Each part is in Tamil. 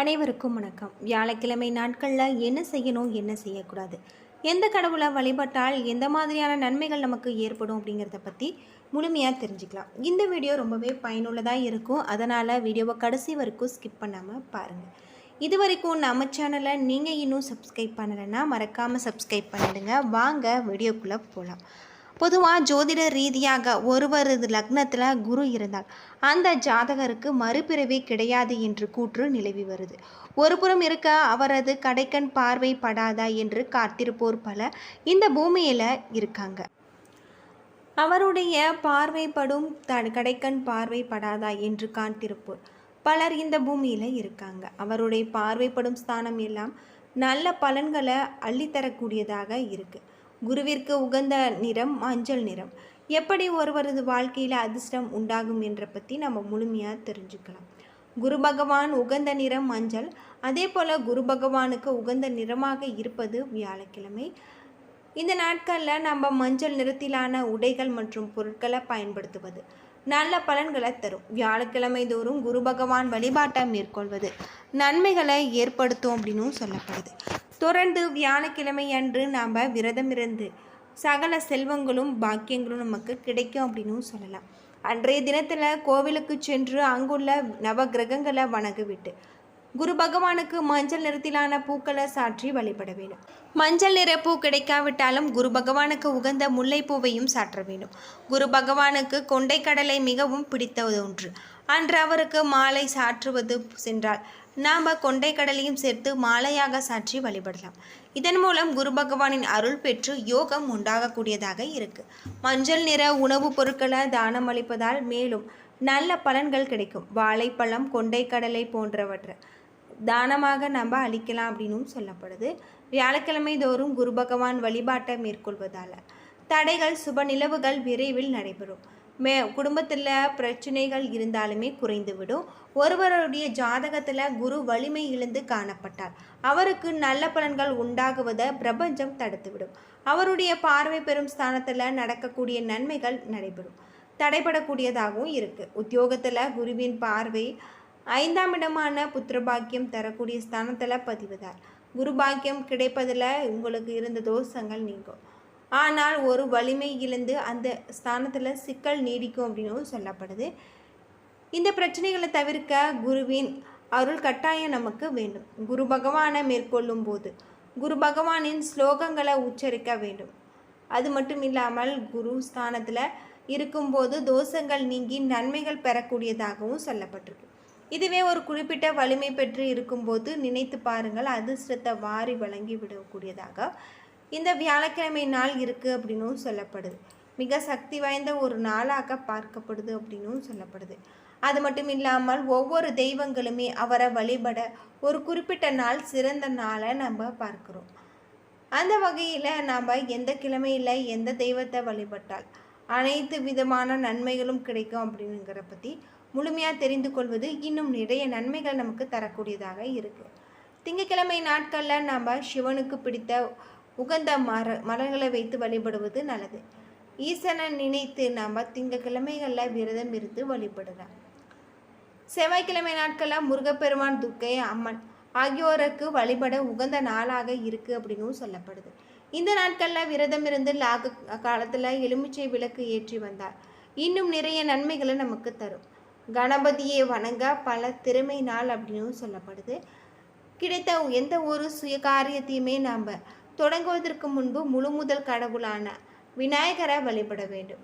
அனைவருக்கும் வணக்கம். வியாழக்கிழமை நாட்களில் என்ன செய்யணும் என்ன செய்யக்கூடாது? எந்த கடவுளை வழிபட்டால் எந்த மாதிரியான நன்மைகள் நமக்கு ஏற்படும் அப்படிங்கிறத பற்றி முழுமையாக தெரிஞ்சுக்கலாம். இந்த வீடியோ ரொம்பவே பயனுள்ளதாக இருக்கும். அதனால் வீடியோவை கடைசி வரைக்கும் ஸ்கிப் பண்ணாமல் பாருங்கள் இது வரைக்கும் நம்ம சேனலை நீங்கள் இன்னும் சப்ஸ்கிரைப் பண்ணலைன்னா மறக்காமல் சப்ஸ்கிரைப் பண்ணிடுங்க. வாங்க வீடியோக்குள்ளே போகலாம் பொதுவாக ஜோதிட ரீதியாக ஒருவரது லக்னத்தில் குரு இருந்தால் அந்த ஜாதகருக்கு மறுபிறவி கிடையாது என்று கூற்று நிலவி வருது. ஒருபுறம் இருக்க அவரது கடைக்கண் பார்வை படாதா என்று காத்திருப்போர் பல இந்த பூமியில் இருக்காங்க. அவருடைய பார்வைப்படும் த கடைக்கண் பார்வை படாதா என்று காத்திருப்போர் பலர் இந்த பூமியில் இருக்காங்க. அவருடைய பார்வைப்படும் ஸ்தானம் எல்லாம் நல்ல பலன்களை அள்ளித்தரக்கூடியதாக இருக்குது குருவிற்கு உகந்த நிறம் மஞ்சள் நிறம். எப்படி ஒருவரது வாழ்க்கையில் அதிர்ஷ்டம் உண்டாகும் என்ற பற்றி நம்ம முழுமையாக தெரிஞ்சுக்கலாம். குரு பகவான் உகந்த நிறம் மஞ்சள். அதே போல் குரு பகவானுக்கு உகந்த நிறமாக இருப்பது வியாழக்கிழமை. இந்த நாட்களில் நம்ம மஞ்சள் நிறத்திலான உடைகள் மற்றும் பொருட்களை பயன்படுத்துவது நல்ல பலன்களை தரும். வியாழக்கிழமை தோறும் குரு பகவான் வழிபாட்டை மேற்கொள்வது நன்மைகளை ஏற்படுத்தும் அப்படின்னும் சொல்லப்படுது. தொடர்ந்து வியாழக்கிழமை அன்று நாம் விரதம் இருந்து சகல செல்வங்களும் பாக்கியங்களும் நமக்கு கிடைக்கும் அப்படின்னும் சொல்லலாம். அன்றைய தினத்தில் கோவிலுக்கு சென்று அங்குள்ள நவ கிரகங்களை வணங்கிவிட்டு குரு பகவானுக்கு மஞ்சள் நிறத்திலான பூக்களை சாற்றி வழிபட வேண்டும். மஞ்சள் நிற பூ கிடைக்காவிட்டாலும் குரு பகவானுக்கு உகந்த முல்லைப்பூவையும் சாற்ற வேண்டும். குரு பகவானுக்கு கொண்டைக்கடலை மிகவும் பிடித்த ஒன்று. அன்று அவருக்கு மாலை சாற்றுவது சென்றால் நாம் கொண்டைக்கடலையும் சேர்த்து மாலையாக சாற்றி வழிபடலாம். இதன் மூலம் குரு பகவானின் அருள் பெற்று யோகம் உண்டாகக்கூடியதாக இருக்கு. மஞ்சள் நிற உணவுப் பொருட்களை தானம் அளிப்பதால் மேலும் நல்ல பலன்கள் கிடைக்கும். வாழைப்பழம் கொண்டைக்கடலை போன்றவற்றை தானமாக நம்ம அளிக்கலாம் அப்படின்னும் சொல்லப்படுது. வியாழக்கிழமை தோறும் குரு பகவான் வழிபாட்டை மேற்கொள்வதால் தடைகள் சுப நிலவுகள் விரைவில் நடைபெறும். மே குடும்பத்தில் பிரச்சனைகள் இருந்தாலுமே குறைந்துவிடும். ஒருவருடைய ஜாதகத்தில் குரு வலிமை இழந்து காணப்பட்டார். அவருக்கு நல்ல பலன்கள் உண்டாகுவதை பிரபஞ்சம் தடுத்துவிடும். அவருடைய பார்வை பெறும் ஸ்தானத்தில் நடக்கக்கூடிய நன்மைகள் நடைபெறும். தடைபடக்கூடியதாகவும் இருக்குது உத்தியோகத்தில் குருவின் பார்வை ஐந்தாம் இடமான புத்திரபாக்கியம் தரக்கூடிய ஸ்தானத்தில் பதிவுதார். குரு பாக்கியம் கிடைப்பதில் உங்களுக்கு இருந்த தோஷங்கள் நீங்கும். ஆனால் ஒரு வலிமை இழந்து அந்த ஸ்தானத்தில் சிக்கல் நீடிக்கும் அப்படின்னு சொல்லப்படுது. இந்த பிரச்சனைகளை தவிர்க்க குருவின் அருள் கட்டாயம் நமக்கு வேண்டும். குரு பகவானை மேற்கொள்ளும் போது குரு பகவானின் ஸ்லோகங்களை உச்சரிக்க வேண்டும். அது மட்டும் இல்லாமல் குரு ஸ்தானத்தில் இருக்கும்போது தோஷங்கள் நீங்கி நன்மைகள் பெறக்கூடியதாகவும் சொல்லப்பட்டிருக்கு. இதுவே ஒரு குறிப்பிட்ட வலிமை பெற்று இருக்கும்போது நினைத்து பாருங்கள் அதிர்ஷ்டத்தை வாரி வழங்கி விடக்கூடியதாக இந்த வியாழக்கிழமை நாள் இருக்குது அப்படின்னும் சொல்லப்படுது. மிக சக்தி வாய்ந்த ஒரு நாளாக பார்க்கப்படுது அப்படின்னும் சொல்லப்படுது. அது மட்டும் இல்லாமல் ஒவ்வொரு தெய்வங்களுமே அவரை வழிபட ஒரு குறிப்பிட்ட நாள் சிறந்த நாளை நம்ம பார்க்குறோம். அந்த வகையில் நாம் எந்த கிழமையில் எந்த தெய்வத்தை வழிபட்டால் அனைத்து விதமான நன்மைகளும் கிடைக்கும் அப்படிங்கிற பற்றி முழுமையாக தெரிந்து கொள்வது இன்னும் நிறைய நன்மைகள் நமக்கு தரக்கூடியதாக இருக்குது திங்கக்கிழமை நாட்களில் நம்ம சிவனுக்கு பிடித்த உகந்த மர மலர்களை வைத்து வழிபடுவது நல்லது. ஈசனை நினைத்து நாம் திங்கக்கிழமைகளில் விரதம் இருந்து வழிபடலாம். செவ்வாய்க்கிழமை நாட்களில் முருகப்பெருமான் துர்க்கை அம்மன் ஆகியோருக்கு வழிபட உகந்த நாளாக இருக்குது அப்படின்னும் சொல்லப்படுது. இந்த நாட்களில் விரதம் இருந்து லாக காலத்தில் எலுமிச்சை விளக்கு ஏற்றி வந்தார். இன்னும் நிறைய நன்மைகளை நமக்கு தரும். கணபதியை வணங்க பல திறமை நாள் அப்படின்னு சொல்லப்படுது. கிடைத்த எந்த ஒரு சுய காரியத்தையுமே நாம் தொடங்குவதற்கு முன்பு முழு முதல் கடவுளான விநாயகரை வழிபட வேண்டும்.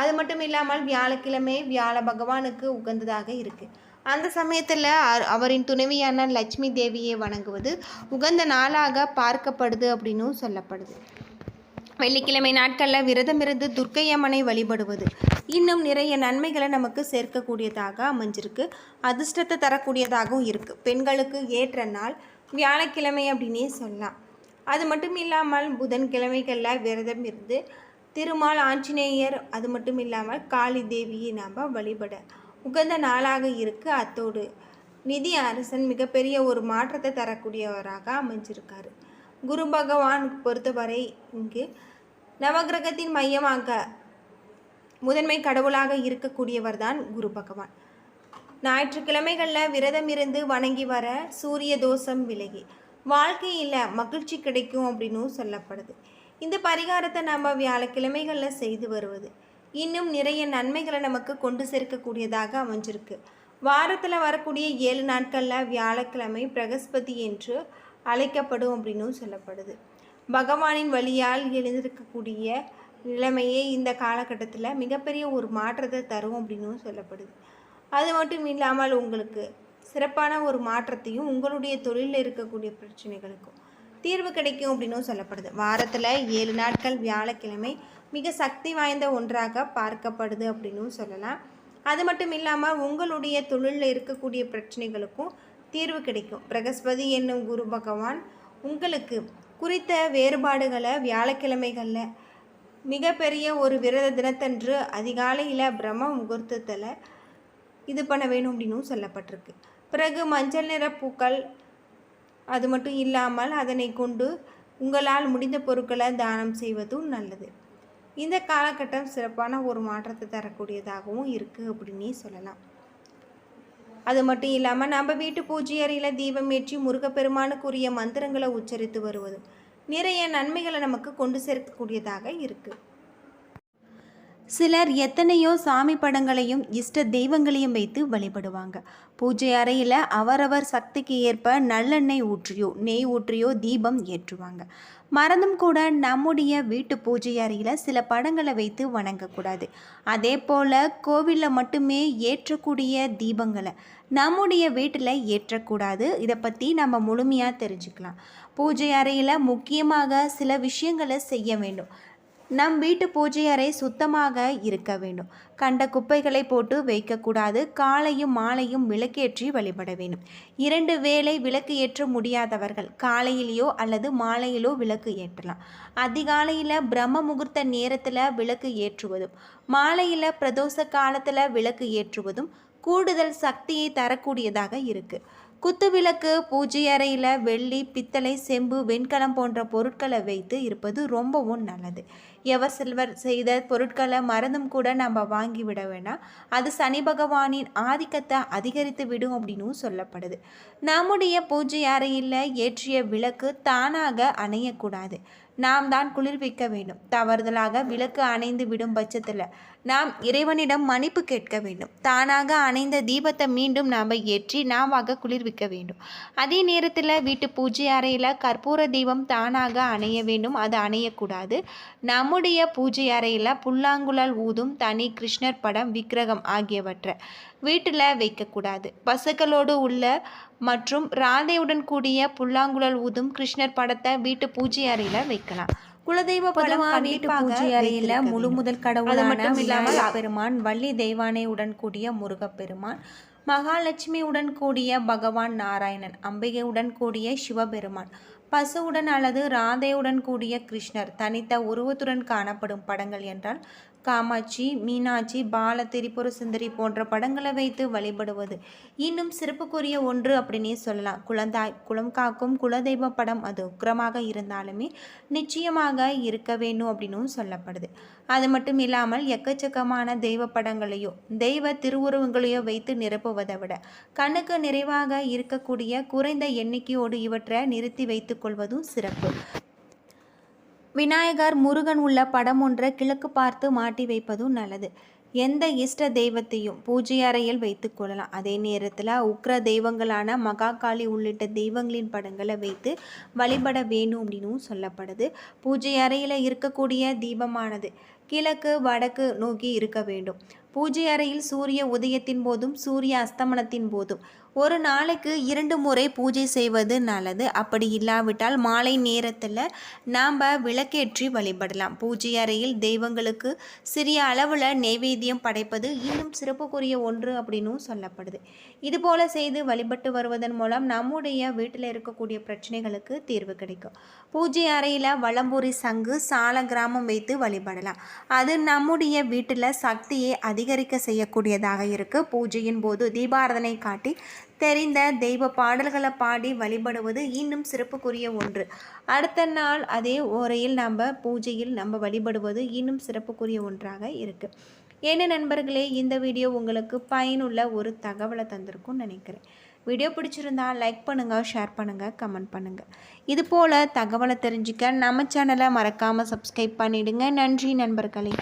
அது மட்டும் இல்லாமல் வியாழக்கிழமை வியாழ பகவானுக்கு உகந்ததாக இருக்குது அந்த சமயத்தில் அவரின் துணைவியான லட்சுமி தேவியை வணங்குவது உகந்த நாளாக பார்க்கப்படுது அப்படின்னும் சொல்லப்படுது. வெள்ளிக்கிழமை நாட்களில் விரதம் இருந்து துர்க்கையம்மனை வழிபடுவது இன்னும் நிறைய நன்மைகளை நமக்கு சேர்க்கக்கூடியதாக அமைஞ்சிருக்கு. அதிர்ஷ்டத்தை தரக்கூடியதாகவும் இருக்குது பெண்களுக்கு ஏற்ற நாள் வியாழக்கிழமை அப்படின்னே சொல்லலாம். அது மட்டும் இல்லாமல் புதன்கிழமைகளில் விரதம் இருந்து திருமால் ஆஞ்சநேயர் அது மட்டும் இல்லாமல் காளி தேவியை நாம் வழிபட உகந்த நாளாக இருக்குது அத்தோடு. நிதி அரசன் மிகப்பெரிய ஒரு மாற்றத்தை தரக்கூடியவராக அமைஞ்சிருக்காரு. குரு பகவான் பொறுத்தவரை இங்கு நவகிரகத்தின் மையமாக முதன்மை கடவுளாக இருக்கக்கூடியவர் தான் குரு பகவான். ஞாயிற்றுக்கிழமைகளில் விரதம் இருந்து வணங்கி வர சூரிய தோஷம் விலகி வாழ்க்கையில் மகிழ்ச்சி கிடைக்கும் அப்படின்னும் சொல்லப்படுது. இந்த பரிகாரத்தை நம்ம வியாழக்கிழமைகளில் செய்து வருவது. இன்னும் நிறைய நன்மைகளை நமக்கு கொண்டு சேர்க்கக்கூடியதாக அமைஞ்சிருக்கு. வாரத்தில் வரக்கூடிய ஏழு நாட்களில் வியாழக்கிழமை பிரகஸ்பதி என்று அழைக்கப்படும் அப்படின்னும் சொல்லப்படுது. பகவானின் வழியால் எழுந்திருக்கக்கூடிய நிலைமையே இந்த காலகட்டத்தில் மிகப்பெரிய ஒரு மாற்றத்தை தரும் அப்படின்னும் சொல்லப்படுது. அது மட்டும் இல்லாமல் உங்களுக்கு சிறப்பான ஒரு மாற்றத்தையும் உங்களுடைய தொழிலில் இருக்கக்கூடிய பிரச்சனைகளுக்கும் தீர்வு கிடைக்கும் அப்படின்னும் சொல்லப்படுது. வாரத்தில் ஏழு நாட்கள் வியாழக்கிழமை மிக சக்தி வாய்ந்த ஒன்றாக பார்க்கப்படுது அப்படின்னும் சொல்லலாம். அது மட்டும் இல்லாமல் உங்களுடைய தொழிலில் இருக்கக்கூடிய பிரச்சனைகளுக்கும் தீர்வு கிடைக்கும். பிரகஸ்பதி என்னும் குரு பகவான் உங்களுக்கு குறித்த வேறுபாடுகளை வியாழக்கிழமைகளில் மிகப்பெரிய ஒரு விரத தினத்தன்று அதிகாலையில் பிரம்ம முகூர்த்தத்தில் இது பண்ண வேணும் அப்படின்னும் சொல்லப்பட்டிருக்கு. பிறகு மஞ்சள் நிற பூக்கள் அது மட்டும் இல்லாமல் அதனை கொண்டு உங்களால் முடிந்த பொருட்களை தானம் செய்வதும் நல்லது. இந்த காலகட்டம் சிறப்பான ஒரு மாற்றத்தை தரக்கூடியதாகவும் இருக்குது அப்படின்னே சொல்லலாம். அது மட்டும் இல்லாமல் நம்ம வீட்டு பூஜை அறையில் தீபம் ஏற்றி முருகப்பெருமானுக்குரிய மந்திரங்களை உச்சரித்து வருவதும் நிறைய நன்மைகளை நமக்கு கொண்டு சேர்க்கக்கூடியதாக இருக்குது சிலர் எத்தனையோ சாமி படங்களையும் இஷ்ட தெய்வங்களையும் வைத்து வழிபடுவாங்க. பூஜை அறையில் அவரவர் சக்திக்கு ஏற்ப நல்லெண்ணெய் ஊற்றியோ நெய் ஊற்றியோ தீபம் ஏற்றுவாங்க. மறந்தும் கூட நம்முடைய வீட்டு பூஜை அறையில் சில படங்களை வைத்து வணங்கக்கூடாது. அதே போல் கோவிலில் மட்டுமே ஏற்றக்கூடிய தீபங்களை நம்முடைய வீட்டில் ஏற்றக்கூடாது. இதை பற்றி நம்ம முழுமையாக தெரிஞ்சுக்கலாம். பூஜை அறையில் முக்கியமாக சில விஷயங்களை செய்ய வேண்டும். நம் வீட்டு பூஜை அறை சுத்தமாக இருக்க வேண்டும். கண்ட குப்பைகளை போட்டு வைக்கக்கூடாது. காலையும் மாலையும் விளக்கேற்றி வழிபட வேண்டும். இரண்டு வேளை விளக்கு ஏற்ற முடியாதவர்கள் காலையிலேயோ அல்லது மாலையிலோ விளக்கு ஏற்றலாம். அதிகாலையில் பிரம்ம முகூர்த்த நேரத்தில் விளக்கு ஏற்றுவதும் மாலையில் பிரதோஷ காலத்தில் விளக்கு ஏற்றுவதும் கூடுதல் சக்தியை தரக்கூடியதாக இருக்குது குத்துவிளக்கு பூஜை அறையில் வெள்ளி பித்தளை செம்பு வெண்கலம் போன்ற பொருட்களை வைத்து இருப்பது ரொம்பவும் நல்லது. எவர் சில்வர் செய்த பொருட்களை மறந்தும் கூட நம்ம வாங்கி விட அது சனி பகவானின் ஆதிக்கத்தை அதிகரித்து விடும் அப்படின்னும் சொல்லப்படுது. நம்முடைய பூஜை அறையில் ஏற்றிய விளக்கு தானாக அணையக்கூடாது. நாம் தான் குளிர்விக்க வேண்டும். தவறுதலாக விளக்கு அணைந்து விடும் பட்சத்தில் நாம் இறைவனிடம் மன்னிப்பு கேட்க வேண்டும். தானாக அணைந்த தீபத்தை மீண்டும் நாம் ஏற்றி நாமாக குளிர்விக்க வேண்டும். அதே நேரத்தில் வீட்டு பூஜை அறையில் கற்பூர தீபம் தானாக அணைய வேண்டும். அது அணையக்கூடாது. நம்முடைய பூஜை அறையில் புல்லாங்குழல் ஊதும் தனி கிருஷ்ணர் படம் விக்கிரகம் ஆகியவற்றை. வீட்டில் வைக்கக்கூடாது. பசுக்களோடு உள்ள மற்றும் ராதையுடன் கூடிய புல்லாங்குழல் ஊதும் கிருஷ்ணர் படத்தை வீட்டு பூஜை அறையில் வைக்கலாம். குலதெய்வ படம் வீட்டு பூஜை அறையில் முழு முதல் கடவுளான விநாயகர் பெருமான் வள்ளி தெய்வானை உடன் கூடிய முருகப்பெருமான் மகாலட்சுமி உடன் கூடிய பகவான் நாராயணன் அம்பிகையுடன் கூடிய சிவபெருமான் பசுவுடன் அல்லது ராதையுடன் கூடிய கிருஷ்ணர் தனித்த உருவத்துடன் காணப்படும் படங்கள் என்றால் காமாட்சி மீனாட்சி பால திரிபுர சுந்தரி போன்ற படங்களை வைத்து வழிபடுவது. இன்னும் சிறப்புக்குரிய ஒன்று அப்படின்னே சொல்லலாம். குழந்தாய் குளம் காக்கும் குலதெய்வ படம் அது உக்கிரமாக இருந்தாலுமே நிச்சயமாக இருக்க வேண்டும் அப்படின்னும் சொல்லப்படுது. அது மட்டும் இல்லாமல் எக்கச்சக்கமான தெய்வ படங்களையோ தெய்வ திருவுருவங்களையோ வைத்து நிரப்புவதை விட கண்ணுக்கு நிறைவாக இருக்கக்கூடிய குறைந்த எண்ணிக்கையோடு இவற்றை நிறுத்தி வைத்துக் கொள்வதும் சிறப்பு. விநாயகர் முருகன் உள்ள படம் ஒன்றை கிழக்கு பார்த்து மாட்டி வைப்பதும் நல்லது. எந்த இஷ்ட தெய்வத்தையும் பூஜை அறையில் வைத்து கொள்ளலாம். அதே நேரத்தில் உக்ர தெய்வங்களான மகாகாளி உள்ளிட்ட தெய்வங்களின் படங்களை வைத்து வழிபட வேணும் அப்படின்னும் சொல்லப்படுது. பூஜை அறையில் இருக்கக்கூடிய தீபமானது கிழக்கு வடக்கு நோக்கி இருக்க வேண்டும். பூஜை அறையில் சூரிய உதயத்தின் போதும் சூரிய அஸ்தமனத்தின் போதும். ஒரு நாளைக்கு இரண்டு முறை பூஜை செய்வது நல்லது. அப்படி இல்லாவிட்டால் மாலை நேரத்தில் நாம் விளக்கேற்றி வழிபடலாம். பூஜை அறையில் தெய்வங்களுக்கு சிறிய அளவில் நெய்வேத்தியம் படைப்பது இன்னும் சிறப்புக்குரிய ஒன்று அப்படின்னும் சொல்லப்படுது. இதுபோல் செய்து வழிபட்டு வருவதன் மூலம் நம்முடைய வீட்டில் இருக்கக்கூடிய பிரச்சனைகளுக்கு தீர்வு கிடைக்கும். பூஜை அறையில் வளம்பூரி சங்கு சால கிராமம் வைத்து வழிபடலாம். அது நம்முடைய வீட்டில் சக்தியை அதிகரிக்க செய்யக்கூடியதாக இருக்குது பூஜையின் போது தீபாரதனை காட்டி தெரிந்த தெய்வ பாடல்களை பாடி வழிபடுவது இன்னும் சிறப்புக்குரிய ஒன்று. அடுத்த நாள் அதே உரையில் நம்ம பூஜையில் நம்ம வழிபடுவது இன்னும் சிறப்புக்குரிய ஒன்றாக இருக்குது என்ன நண்பர்களே இந்த வீடியோ உங்களுக்கு பயனுள்ள ஒரு தகவலை தந்திருக்கும்னு நினைக்கிறேன். வீடியோ பிடிச்சிருந்தா லைக் பண்ணுங்கள் ஷேர் பண்ணுங்கள் கமெண்ட் பண்ணுங்கள் இது போல் தகவலை தெரிஞ்சுக்க நம்ம சேனலை மறக்காமல் சப்ஸ்கிரைப் பண்ணிவிடுங்க நன்றி நண்பர்களே.